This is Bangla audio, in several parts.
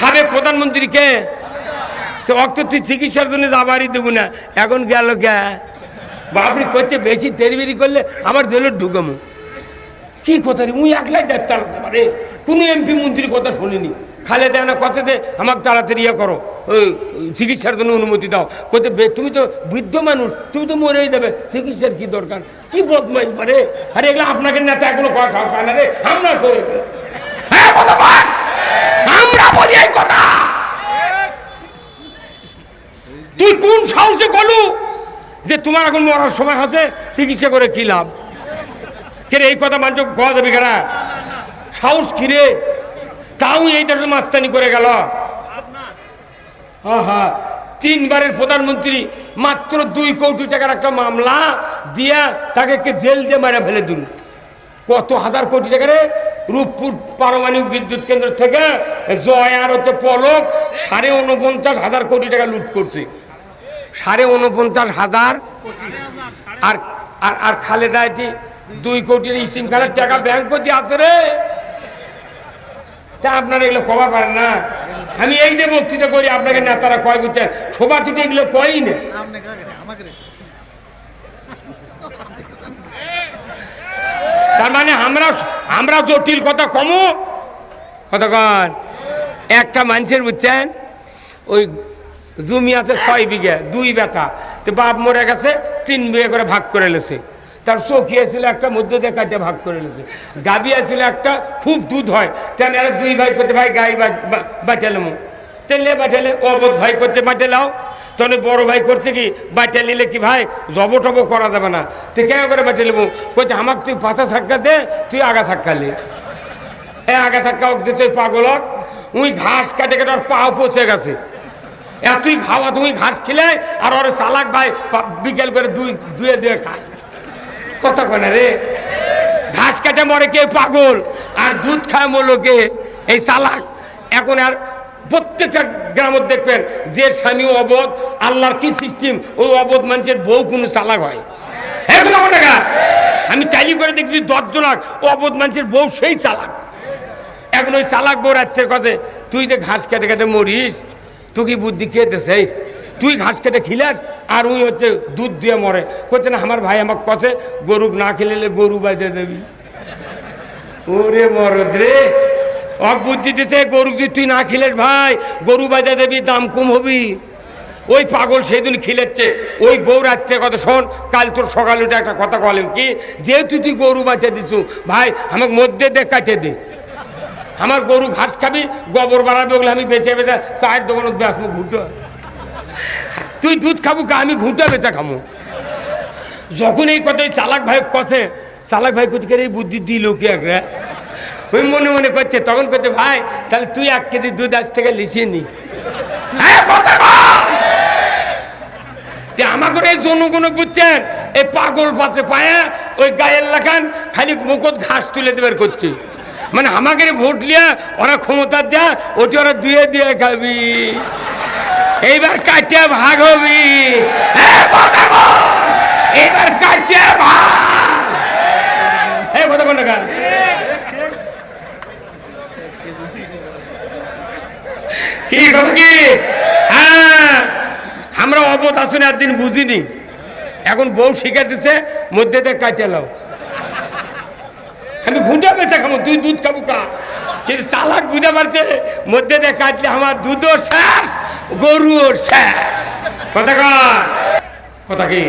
সাবেক প্রধানমন্ত্রীকে তো অক্ত তুই চিকিৎসার জন্য যাবারই দেবো না। এখন গেল গে বাপরি করতে বেশি তেরিবেরি করলে আমার জেলে ঢুকামো। কি কথা রে? মুই একলাই দেখতে পারে কোনো এমপি মন্ত্রীর কথা শুনিনি। খালে দেয় না কথা দে আমাকে তাড়াতাড়ি ইয়ে করো। চিকিৎসার জন্য অনুমতি দাও। কোথাতে তুমি তো বৃদ্ধ মানুষ, তুমি তো মরেই দেবে চিকিৎসার কি দরকার? কি বদমাইশ পারে আরে এগুলো আপনাকে নেতা এখনও কথা পায় না রে। আমরা কথা বল। এই কথা। তুই কোন সাহসে বলু যে তোমার এখন মরার সময় হাতে চিকিৎসা করে কি লাভ? কে রে, এই কথা মানছ কোয়া যাবে কেনা? সাহস কিরে তাও এইটা মাস্তানি করে গেল। আহা তিনবারের প্রধানমন্ত্রী মাত্র দুই কোটি টাকার একটা মামলা দিয়া তাকে জেল দিয়ে মারা ফেলে দিল। কত হাজার কোটি টাকা রে? রূপপুর পারমাণবিক বিদ্যুৎ কেন্দ্র থেকে জয় আর হচ্ছে পলক সাড়ে উনপঞ্চাশ হাজার কোটি টাকা লুট করছে। সাড়ে উনপঞ্চাশ হাজার আর আর আর খালেদা এটি দুই কোটির স্টিম খালের টাকা ব্যাংক করতে আছে রে। তা আপনারা এগুলো কবার পারেন না। আমি এই যে বক্তৃতা করি, আপনাকে নেতারা কয় বুঝছেন? সবার তো এগুলো কয়ই না? তার মানে আমরা আমরা জটিল, কথা কমু? কতক্ষণ একটা মানুষের বুঝছেন? ওই জমি আছে ছয় বিঘে, দুই বেটা। তো বাপ মরে গেছে, তিন বিঘে করে ভাগ করে লেছে। তার চকিয়ে ছিল একটা, মধ্যে দিয়ে কাটে ভাগ করে লেছে। গাবিয়া ছিল একটা, খুব দুধ হয়। তেন এরা দুই ভাই করতে ভাই গাই বাঁচালাম তেলে বাঁচালে অবোধ ভাই করতে বাঁচালাও তখন বড় ভাই করছে কি? বাঁচা নিলে কি ভাই? জব টব করা যাবে না। তুই কেন করে বাঁচা নেব? কইছে, আমাকে তুই পাতা থাক্কা দে, তুই আগা থাক্কালি এ আগা থাক্কা দিছে ওই পাগলক উই ঘাস কাটে কেটে ওর পাও পচে গেছে। এতই খাওয়া তুমি ঘাস খেলে আর ওর চালাক ভাই পা- বিকেল করে দুই, দুয়ে দুয়ে খায়। কথা কনে রে? ঘাস কাটে মরে কে? পাগল। আর দুধ খায় মলোকে এই চালাক। এখন আর প্রত্যেকটা গ্রামত দেখবেন যে স্বামী অবধ আল্লাহর কি সিস্টেম ওই অবধ মানুষের বউ কোনো চালাক হয়। এরকম আমার টাকা আমি চালি করে দেখছি দশজন অবধ মানুষের বউ সেই চালাক। এখন ওই চালাক বউ রাত্রের কথা তুই যে ঘাস কেটে কেটে মরিস তুই কি বুদ্ধি এই, তুই ঘাস কেটে খিলাস আর উই হচ্ছে দুধ দিয়ে মরে। করছে না আমার ভাই আমাকে কষে গরু না খেলে গরু বাইতে দেবি। ওরে মরদ রে! অক বুদ্ধি দিতে গরু যদি তুই না খিলেস ভাই, গরু বাইতে দেবি, দাম কম হবি। ওই পাগল সেদিন খিলেচ্ছে। ওই বউ রাত্রে কথা শোন, কাল তোর সকালে উঠে একটা কথা বলেন কি? যেহেতু তুই গরু বাঁচে দিচ্ছু ভাই, আমাকে মধ্যে দে কাটে দে। আমার গরু ঘাস খাবি, গোবর বাড়াবে, ওগুলো আমি বেঁচে বেঁচে চায়ের দোকানত বেসমু ঘুটো। তুই দুধ খাব আমি ঘুটো বেচা খামো। যখন এই কথাই চালাক ভাই কথে চালাক ভাই কোথেকে এই বুদ্ধি দিল কি একটা ওই মনে মনে করছে তখন করছে ভাই তাহলে তুই এক কেজি দুধ আজ থেকে লিখিয়ে নি। হ্যাঁ, আমাকে এই জনগণ বুঝছেন এই পাগল পাশে পায়া ওই গায়ের লাগান খালি মুখত ঘাস তুলে দেবার করছে। মানে আমাকে ভোট লিয়া ওরা ক্ষমতার যা ওটি ওরা দুয়ে দিয়ে খাবি। এইবার কাটিয়া ভাগ হবি। হ্যাঁ। এইবার কাটিয়া ভাগ! হ্যাঁ কথা কোন? কি কি? হ্যাঁ আমরা অবধ আসলে একদিন বুঝিনি। এখন বউ শিখে দিছে, মধ্যে কাটিয়ে লাও আমি ঘুঁটে বেঁচে খাব, তুই দুধ খাব কা? কিন্তু চালাক বুঝতে পারছে, মধ্যে দিয়ে কাটলে আমার দুধও শেষ, গরুও শেষ। কথা কথা কি?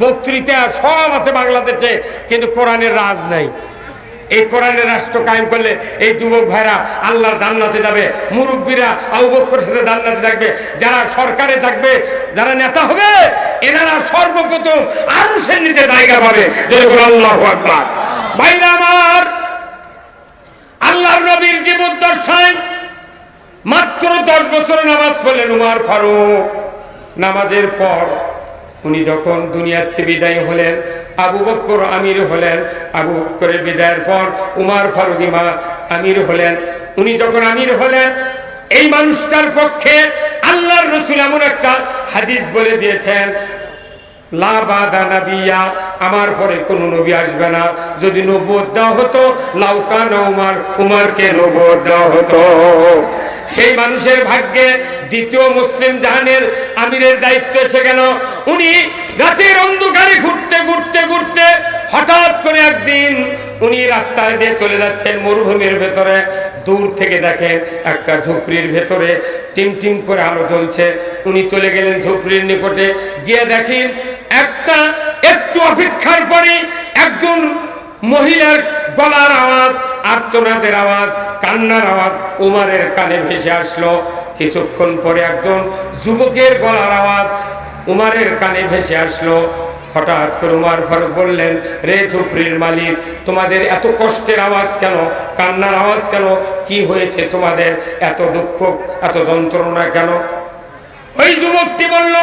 বক্তৃতা সব আছে বাংলাদেশে, কিন্তু কোরআনের রাজ নাই। এই কোরআনের রাষ্ট্র কায়েম করলে এই যুবক ভাইরা আল্লাহর জান্নাতে যাবে। মুরব্বীরা আউবক্কর সাথে জান্নাতে থাকবে। যারা সরকারে থাকবে, যারা নেতা হবে, এনারা সর্বপ্রথম আরও সে নিজে জায়গা পাবে। ভাইরা আমার, আল্লাহর নবীর জীবদ্দশায় মাত্র দশ বছরে নামাজ পড়লেন উমার ফারুক। নামাজের পর উনি যখন দুনিয়ার থেকে বিদায় হলেন আবু বক্কর আমির হলেন। আবু বক্করের বিদায়ের পর উমার ফারুক ইমা আমির হলেন। উনি যখন আমির হলেন, এই মানুষটার পক্ষে আল্লাহর রসুল এমন একটা হাদিস বলে দিয়েছেন আমার পরে কোনো নবী আসবে না। যদি নবুয়ত দেওয়া হতো লাউকান উমার, উমারকে নবুয়ত দেওয়া হতো। সেই মানুষের ভাগ্যে দ্বিতীয় মুসলিম জাহানের আমিরের দায়িত্ব এসে গেল। উনি রাতের অন্ধকারে ঘুরতে ঘুরতে ঘুরতে হঠাৎ করে একদিন উনি রাস্তায় দিয়ে চলে যাচ্ছেন মরুভূমির ভেতরে। দূর থেকে দেখেন একটা ঝুপড়ির ভেতরে টিম টিম করে আলো জ্বলছে। উনি চলে গেলেন ঝুপড়ির নিকটে। গিয়ে দেখেন একটা একটু অপেক্ষার পরে একজন মহিলার গলার আওয়াজ, আর্তনাদের আওয়াজ, কান্নার আওয়াজ উমারের কানে ভেসে আসলো। কিছুক্ষণ পরে একজন যুবকের গলার আওয়াজ উমারের কানে ভেসে আসলো। হঠাৎ করে উমার ফারুক বললেন, রে ঝুপড়ির মালিক, তোমাদের এত কষ্টের আওয়াজ কেন? কান্নার আওয়াজ কেন? কি হয়েছে তোমাদের? এত দুঃখ, এত যন্ত্রণা কেন? ওই যুবকটি বলল,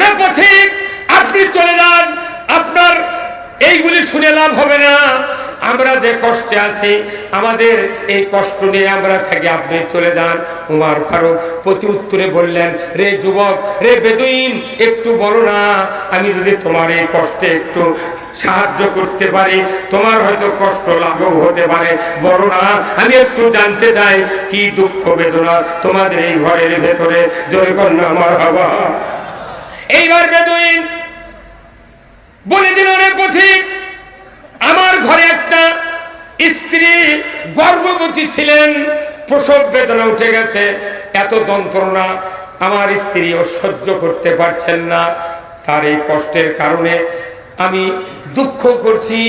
রে পথিক আপনি চলে যান। আপনার এইগুলি শুনে লাভ হবে না। আমরা যে কষ্টে আছি, আমাদের এই কষ্ট নিয়ে আমরা থাকি আপনি চলে যান। উমার ফারুক প্রতি উত্তরে বললেন, রে যুবক, রে বেদুইন, একটু বলো না, আমি যদি তোমার এই কষ্টে একটু সাহায্য করতে পারি, তোমার হয়তো কষ্ট লাঘব হতে পারে। বড় না, আমি একটু জানতে চাই, কি দুঃখ বেদনা তোমাদের এই ঘরের ভেতরে? জয় কন্যা আমার বাবা। এইবার বেদুইন বলে দিল রে পথিক, আমার ঘরে একটা স্ত্রী গর্ভবতী ছিলেন, প্রসব বেদনা উঠে গেছে, এত যন্ত্রণা আমার স্ত্রীও সহ্য করতে পারছেন না। তার এই কষ্টের কারণে আমি দুঃখ করছি,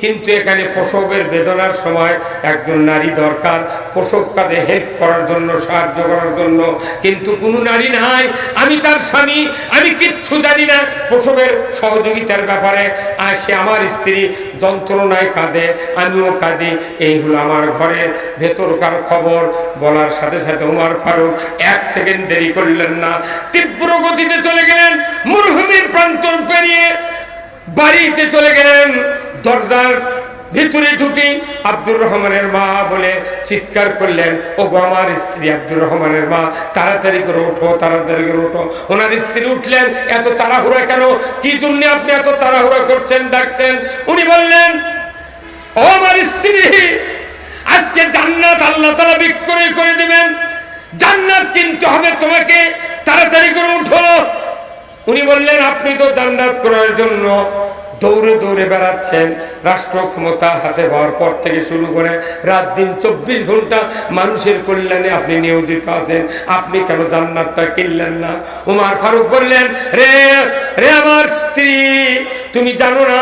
কিন্তু এখানে প্রসবের বেদনার সময় একজন নারী দরকার। প্রসব কাজে হেল্প করার জন্য, সাহায্য করার জন্য। কিন্তু কোনো নারী নাই। আমি তার স্বামী, আমি কিচ্ছু জানি না প্রসবের সহযোগিতার ব্যাপারে। আর সে আমার স্ত্রী, যন্ত্রণায় কাঁদে, আমিও কাঁদি। এই হলো আমার ঘরের ভেতরকার খবর। বলার সাথে সাথে উমার ফারুক এক সেকেন্ড দেরি করলেন না। তীব্র গতিতে চলে গেলেন। মরুভূমির প্রান্তর পেরিয়ে বাড়িতে চলে গেলেন। দরজার ভিতরে ঢুকে আব্দুর রহমানের মা বলে চিৎকার করলেন ও গো আমার স্ত্রী আব্দুর রহমানের মা, তাড়াতাড়ি করে ওঠো, তাড়াতাড়ি করে ওঠো। ওনার স্ত্রী উঠলেন, এত তাড়াহুড়া কেন? কি জন্য আপনি এত তাড়াহুড়া করছেন, ডাকছেন? উনি বললেন, ও আমার স্ত্রী, আজকে জান্নাত আল্লাহ তালা বিক্রয় করে দেবেন। জান্নাত কিনতে হবে তোমাকে, তাড়াতাড়ি করে উঠো। উনি বললেন, আপনি তো জান্নাত করার জন্য দৌড়ে দৌড়ে বেড়াচ্ছেন। রাষ্ট্র ক্ষমতা হাতে হওয়ার পর থেকে শুরু করে রাত দিন চব্বিশ ঘণ্টা মানুষের কল্যাণে আপনি নিয়োজিত আছেন। আপনি কেন জান্নাতটা কিনলেন না? উমার ফারুক বললেন, রে রে আমার স্ত্রী, তুমি জানো না,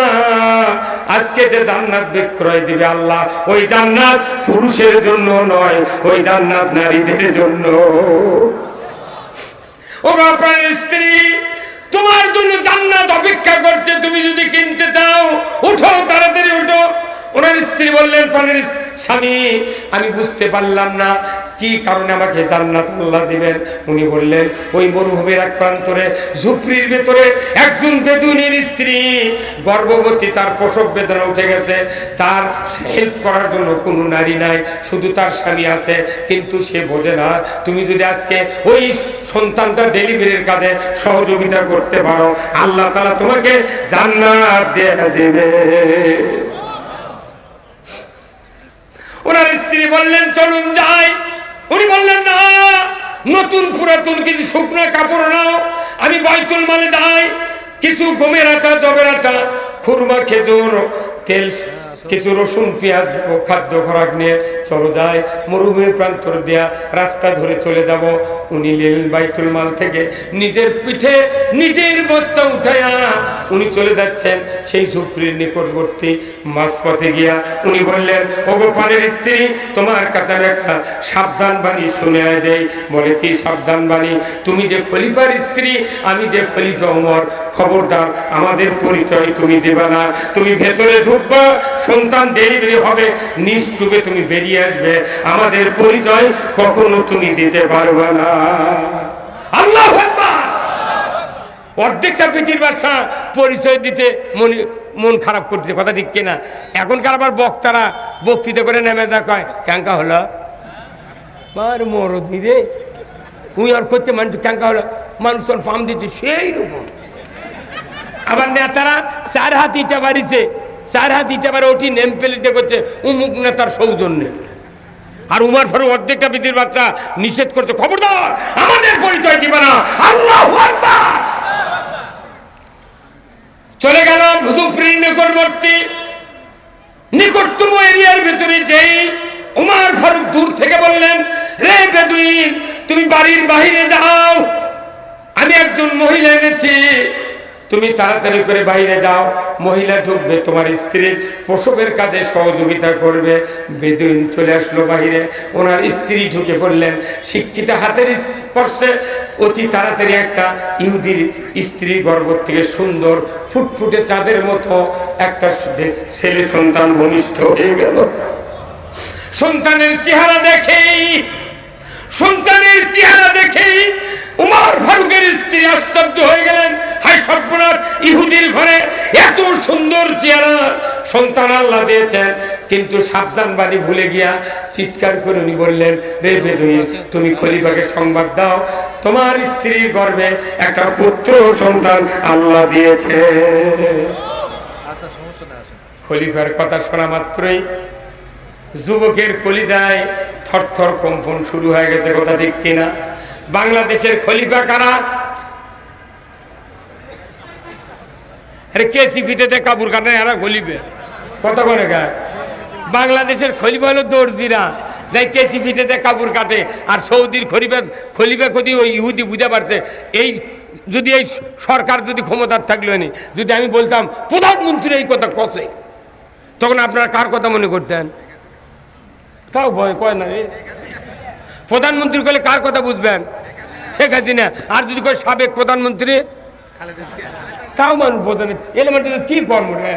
আজকে যে জান্নাত বিক্রয় দিবে আল্লাহ, ওই জান্নাত পুরুষের জন্য নয়, ওই জান্নাত নারীদের জন্য। ও আপনার স্ত্রী তোমার জন্য জান্নাত অপেক্ষা করছে, তুমি যদি কিনতে চাও, উঠো, তাড়াতাড়ি উঠো। ওনার স্ত্রী বললেন, পানির স্বামী, আমি বুঝতে পারলাম না, কি কারণে আমাকে জান্নাত আল্লাহ দিবেন? উনি বললেন, ওই মরুভূমির এক প্রান্তরে, ঝুপড়ির ভেতরে একজন বেদুনের স্ত্রী গর্ভবতী, তার প্রসব বেদনা উঠে গেছে, তার হেল্প করার জন্য কোনো নারী নাই, শুধু তার স্বামী আছে, কিন্তু সে বোঝে না, তুমি যদি আজকে ওই সন্তানটা ডেলিভারির কাজে সহযোগিতা করতে পারো, আল্লাহ তালা তোমাকে জান্নাত দেবে। ওনার স্ত্রী বললেন, চলুন যাই। উনি বললেন, না, নতুন পুরাতন কিছু শুকনো কাপড় নাও, আমি বাইতুল মালে যাই। কিছু গমের আটা, জবের আটা, খুরমা, খেজুর, তেল কিছু রসুন, পেঁয়াজ দেবো খাদ্য খোরাক নিয়ে চলো যাই। মরুভূমি প্রান্তর দেয়া রাস্তা ধরে চলে যাব। উনি নিলেন বাইতুল মাল থেকে নিজের পিঠে নিজের বস্তা উঠায়া উনি চলে যাচ্ছেন সেই ঝুপড়ির নিকটবর্তী মাঝপথে গিয়া। উনি বললেন, ওগো পানের স্ত্রী, তোমার কাছে আমি একটা সাবধান বাণী শুনে দেয় বলে, কি সাবধান বাণী? তুমি যে খলিফার স্ত্রী, আমি যে খলিফা ওমর খবরদার, আমাদের পরিচয় তুমি দেবে না। তুমি ভেতরে ঢুকবা সন্তান ডেলিভারি হবে, নিশ্চুপে তুমি বেরিয়ে আসবে। আমাদের পরিচয় কখনো তুমি দিতে পারবে না। আল্লাহ অর্ধেকটা পৃথিবীর বাসা পরিচয় দিতে মনে, মন খারাপ করতে কথা ঠিক কিনা? এখনকার আবার বক্তারা বক্তৃতা করে নেমে দা কয় ক্যাঙ্কা হলো? আর মরদি রে উই আর করছে মানুষ ক্যাঙ্কা হলো? মানুষ তখন পাম দিচ্ছে সেই রকম। আবার নেতারা চার হাত ইটা বাড়িছে চার হাত ইটা বাড়ি ওটি নেম প্লেটে করছে, উমুক নেতার সৌজন্যে। আর উমার ফারুক অর্ধেকটা বিধির বাচ্চা নিষেধ করছে, খবরদার, আমাদের পরিচয় দিবে না, আল্লাহ চলে গেল ভুতুপ্রির নিকটবর্তী, নিকটতম এরিয়ার ভেতরে যেই উমার ফারুক দূর থেকে বললেন, রে বেদুইন, তুমি বাড়ির বাহিরে যাও, আমি একজন মহিলা এনেছি তুমি তাড়াতাড়ি করে বাইরে যাও। মহিলা ঢুকবে, তোমার স্ত্রীর প্রসবের কাজে সহযোগিতা করবে। বেদুইন চলে আসলো বাইরে ওনার স্ত্রী ঢুকে পড়লেন। শিক্ষিত হাতের স্পর্শে অতি তাড়াতাড়ি একটা ইহুদির স্ত্রী গর্ভ থেকে সুন্দর, ফুটফুটে চাঁদের মতো একটা ছেলে সন্তান ভূমিষ্ঠ হয়ে গেল। সন্তানের চেহারা দেখেই, সন্তানের চেহারা দেখেই সন্তান আল্লাহ দিয়েছেন। কিন্তু সাবধান বাণী ভুলে গিয়া চিৎকার করে উনি বললেন, রে বেদুইন, তুমি খলিফাকে সংবাদ দাও। তোমার স্ত্রীর গর্ভে একটা পুত্র সন্তান আল্লাহ দিয়েছে। খলিফার কথা শোনা মাত্রই যুবকের কলিজায় থরথর কম্পন শুরু হয়ে গেছে, কথা ঠিক কিনা? বাংলাদেশের খলিফা কারা? আরে কে চিপিতে কাপড় কাটে এরা খলিবে কত করে গায়? বাংলাদেশের খলিফা হলো দর্জিরা। যাই কেচি ফিতেতে কাপড় কাটে, আর সৌদির খলিফা খলিফা কদি ওই ইহুদি বুঝে পারছে। এই যদি এই সরকার যদি ক্ষমতার থাকল নি যদি আমি বলতাম, প্রধানমন্ত্রী এই কথা কষে তখন আপনারা কার কথা মনে করতেন? তাও ভয়, কয় না প্রধানমন্ত্রী করলে কার কথা বুঝবেন? শেখ হাসিনা। আর যদি কয় সাবেক প্রধানমন্ত্রী? তাও মানুষ প্রধান এলিমেন্টের কি কর্ম রে?